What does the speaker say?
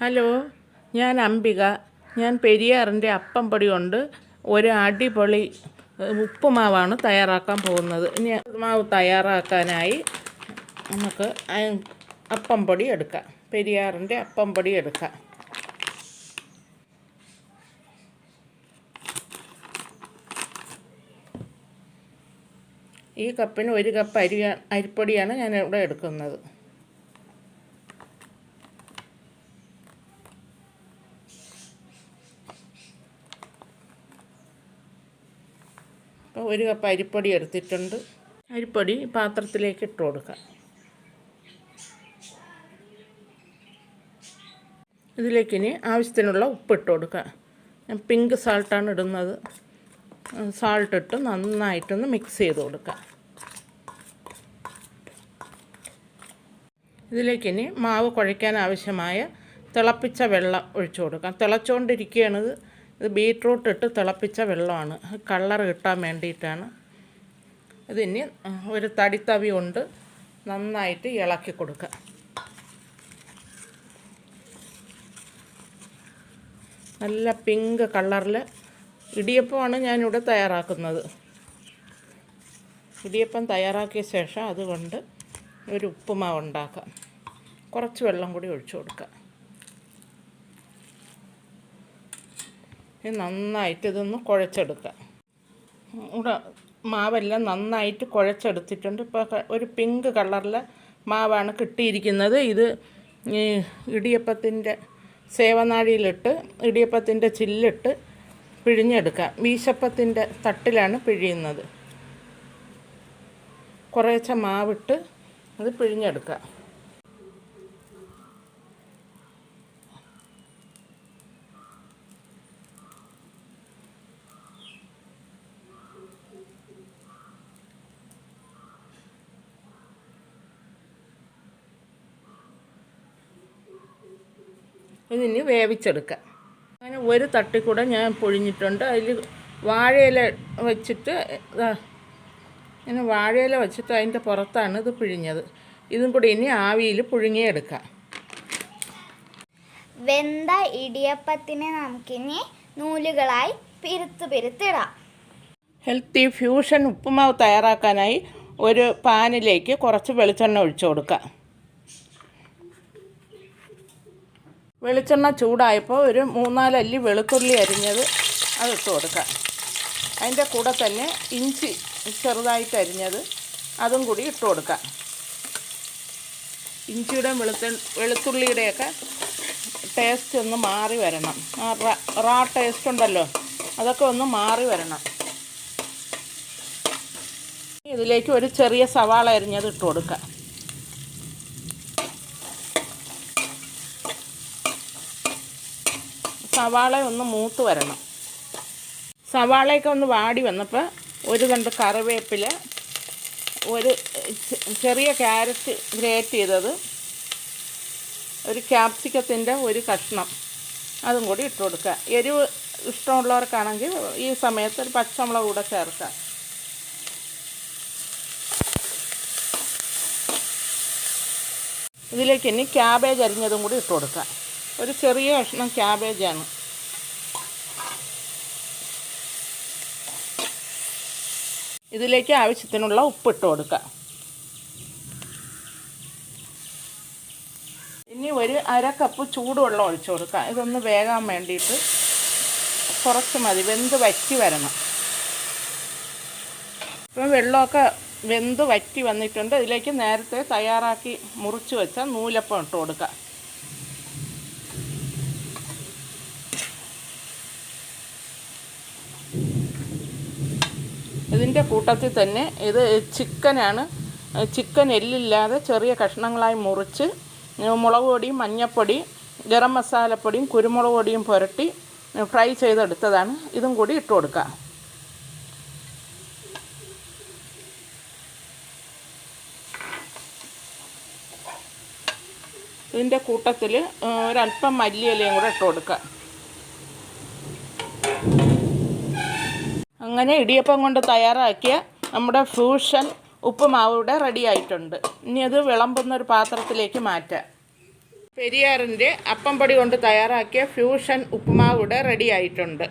Hello ഞാൻ അംബിക. ഞാൻ പെരിയാറിന്റെ അപ്പം പൊടി കൊണ്ട് ഒരു അടിപൊളി ഉപ്പുമാവാണ് തയ്യാറാക്കാൻ പോകുന്നത്. ഇനി ഉപ്പുമാവ് തയ്യാറാക്കാനായി നമുക്ക് അപ്പം പൊടി എടുക്കാം. പെരിയാറിന്റെ അപ്പം പൊടി എടുക്കാം. ഈ കപ്പിന് ഒരു കപ്പ് അരി അരിപ്പൊടിയാണ് ഞാൻ ഇവിടെ എടുക്കുന്നത്. അപ്പോൾ ഒരു കപ്പ് അരിപ്പൊടി എടുത്തിട്ടുണ്ട്. അരിപ്പൊടി പാത്രത്തിലേക്ക് ഇട്ട് കൊടുക്കാം. ഇതിലേക്ക് ഇനി ആവശ്യത്തിനുള്ള ഉപ്പ് ഇട്ട് കൊടുക്കുക ഞാൻ പിങ്ക് സാൾട്ടാണ് ഇടുന്നത്. സാൾട്ട് ഇട്ട് നന്നായിട്ടൊന്ന് മിക്സ് ചെയ്ത് കൊടുക്കുക ഇതിലേക്ക് ഇനി മാവ് കുഴയ്ക്കാൻ ആവശ്യമായ തിളപ്പിച്ച വെള്ളം ഒഴിച്ചു കൊടുക്കാം. തിളച്ചുകൊണ്ടിരിക്കുകയാണിത് ഇത് ബീട്രൂട്ട് ഇട്ട് തിളപ്പിച്ച വെള്ളമാണ്. കളർ കിട്ടാൻ വേണ്ടിയിട്ടാണ്. ഇതിന് ഒരു തടിത്തവി കൊണ്ട് നന്നായിട്ട് ഇളക്കി കൊടുക്കുക. നല്ല പിങ്ക് കളറിൽ ഇടിയപ്പമാണ് ഞാനിവിടെ തയ്യാറാക്കുന്നത്. ഇടിയപ്പം തയ്യാറാക്കിയ ശേഷം അതുകൊണ്ട് ഒരു ഉപ്പുമാവ് ഉണ്ടാക്കാം. കുറച്ച് വെള്ളം കൂടി ഒഴിച്ചു കൊടുക്കാം. നന്നായിട്ട് ഇതൊന്ന് കുഴച്ചെടുക്കാം. ഇവിടെ മാവെല്ലാം നന്നായിട്ട് കുഴച്ചെടുത്തിട്ടുണ്ട്. ഇപ്പോൾ ഒരു പിങ്ക് കളറിലെ മാവാണ് കിട്ടിയിരിക്കുന്നത്. ഇത് ഈ ഇടിയപ്പത്തിന്റെ സേവനാഴിയിലിട്ട് ഇടിയപ്പത്തിന്റെ ചില്ലിട്ട് പിഴിഞ്ഞെടുക്കാം. വീശപ്പത്തിന്റെ തട്ടിലാണ് പിഴിയുന്നത്. കുറേശ്ശെ മാവിട്ട് അത് പിഴിഞ്ഞെടുക്കുക ഇതിനി വേവിച്ചെടുക്കുക. അങ്ങനെ ഒരു തട്ടിൽ കൂടെ ഞാൻ പൊഴിഞ്ഞിട്ടുണ്ട്. അതിൽ വാഴയില വെച്ചിട്ട് ഇങ്ങനെ വാഴയില വെച്ചിട്ട് അതിന്റെ പുറത്താണ് ഇത് പിഴിഞ്ഞത്. ഇതും കൂടി ഇനി ആവിയിൽ പുഴുങ്ങിയെടുക്കാം. വെന്ത ഇടിയപ്പത്തിനെ നമുക്കിനി നൂലുകളായി പിരുത്ത് പിരുത്തിടാം. ഹെൽത്തി ഫ്യൂഷൻ ഉപ്പുമാവ് തയ്യാറാക്കാനായി ഒരു പാനിലേക്ക് കുറച്ച് വെളിച്ചെണ്ണ ഒഴിച്ചു കൊടുക്കാം. വെളിച്ചെണ്ണ ചൂടായപ്പോൾ ഒരു മൂന്നാലല്ലി വെളുത്തുള്ളി അരിഞ്ഞത് അത് ഇട്ട് കൊടുക്കാം. അതിന്റെ കൂടെ തന്നെ ഇഞ്ചി ചെറുതായിട്ട് അരിഞ്ഞത് അതും കൂടി ഇട്ട് കൊടുക്കാം. ഇഞ്ചിയുടെ വെളുത്ത വെളുത്തുള്ളിയുടെയൊക്കെ ടേസ്റ്റ് ഒന്ന് മാറി വരണം. ആ റ- റാ ടേസ്റ്റ് ഉണ്ടല്ലോ അതൊക്കെ ഒന്ന് മാറി വരണം. ഇതിലേക്ക് ഒരു ചെറിയ സവാള അരിഞ്ഞത് ഇട്ട് കൊടുക്കാം. സവാള ഒന്ന് മൂത്ത് വരണം. സവാളയൊക്കെ ഒന്ന് വാടി വന്നപ്പോൾ ഒരു കണ്ട് കറിവേപ്പില ഒരു ചെറിയ ക്യാരറ്റ് ഗ്രേറ്റ് ചെയ്തത് ഒരു ക്യാപ്സിക്കത്തിന്റെ ഒരു കഷ്ണം അതും കൂടി ഇട്ട് കൊടുക്കുക. എരിവ് ഇഷ്ടമുള്ളവർക്കാണെങ്കിൽ ഈ സമയത്ത് ഒരു പച്ചമുളക് കൂടെ ചേർക്കാം ഇതിലേക്ക് ഇനി ക്യാബേജ് അരിഞ്ഞതും കൂടി ഇട്ട് കൊടുക്കുക. ഒരു ചെറിയ കഷ്ണം ക്യാബേജാണ് ഇതിലേക്ക് ആവശ്യത്തിനുള്ള ഉപ്പിട്ട് കൊടുക്കുക. ഇനി ഒരു അര കപ്പ് ചൂടുവെള്ളം ഒഴിച്ചു കൊടുക്കുക. ഇതൊന്ന് വേകാൻ വേണ്ടിയിട്ട് കുറച്ച് മതി. വെന്ത് വറ്റി വരണം. ഇപ്പം വെള്ളമൊക്കെ വെന്ത് വറ്റി വന്നിട്ടുണ്ട്. ഇതിലേക്ക് നേരത്തെ തയ്യാറാക്കി മുറിച്ച് വെച്ച നൂലപ്പം ഇട്ട് കൊടുക്കുക. ഇതിന്റെ കൂട്ടത്തിൽ തന്നെ ഇത് ചിക്കനാണ്. ചിക്കൻ എല്ലില്ലാതെ ചെറിയ കഷ്ണങ്ങളായി മുറിച്ച് മുളക് പൊടിയും മഞ്ഞൾപ്പൊടി ഗരം മസാലപ്പൊടിയും കുരുമുളക് പൊടിയും പുരട്ടി ഫ്രൈ ചെയ്തെടുത്തതാണ്. ഇതും കൂടി ഇട്ട് കൊടുക്കുക ഇതിന്റെ കൂട്ടത്തിൽ ഒരല്പം മല്ലിയിലയും കൂടെ ഇട്ട് കൊടുക്കുക അങ്ങനെ ഇടിയപ്പം കൊണ്ട് തയ്യാറാക്കിയ നമ്മുടെ ഫ്യൂഷൻ ഉപ്പുമാവ് ഇവിടെ റെഡി ആയിട്ടുണ്ട് ഇനി അത് വിളമ്പുന്ന ഒരു പാത്രത്തിലേക്ക് മാറ്റാം. പെരിയാറിന്റെ അപ്പം പൊടി കൊണ്ട് തയ്യാറാക്കിയ ഫ്യൂഷൻ ഉപ്പുമാവ് ഇവിടെ റെഡി ആയിട്ടുണ്ട്